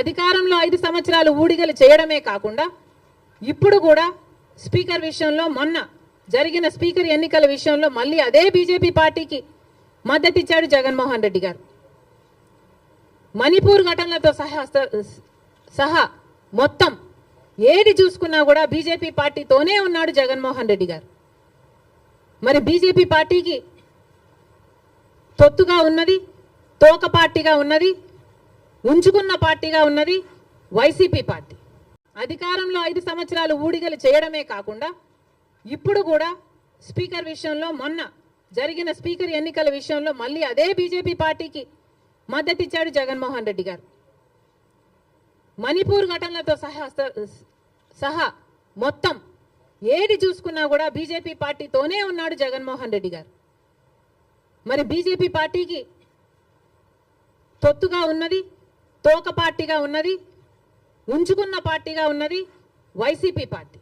అధికారంలో ఐదు సంవత్సరాలు ఊడిగలు చేయడమే కాకుండా ఇప్పుడు కూడా స్పీకర్ విషయంలో మొన్న జరిగిన స్పీకర్ ఎన్నికల విషయంలో మళ్ళీ అదే బీజేపీ పార్టీకి మద్దతిచ్చాడు జగన్మోహన్ రెడ్డి గారు. మణిపూర్ ఘటనలతో సహా సహా మొత్తం ఏది చూసుకున్నా కూడా బీజేపీ పార్టీతోనే ఉన్నాడు జగన్మోహన్ రెడ్డి గారు. మరి బీజేపీ పార్టీకి తొత్తుగా ఉన్నది తోక పార్టీగా ఉన్నది ఉంచుకున్న పార్టీగా ఉన్నది వైసీపీ పార్టీ. అధికారంలో ఐదు సంవత్సరాలు ఊడిగలు చేయడమే కాకుండా ఇప్పుడు కూడా స్పీకర్ విషయంలో మొన్న జరిగిన స్పీకర్ ఎన్నికల విషయంలో మళ్ళీ అదే బీజేపీ పార్టీకి మద్దతిచ్చాడు జగన్మోహన్ రెడ్డి గారు. మణిపూర్ ఘటనలతో సహా సహా మొత్తం ఏది చూసుకున్నా కూడా బీజేపీ పార్టీతోనే ఉన్నాడు జగన్మోహన్ రెడ్డి గారు. మరి బీజేపీ పార్టీకి తొత్తుగా ఉన్నది తోక పార్టీగా ఉన్నది ఉంచుకున్న పార్టీగా ఉన్నది వైసీపీ పార్టీ.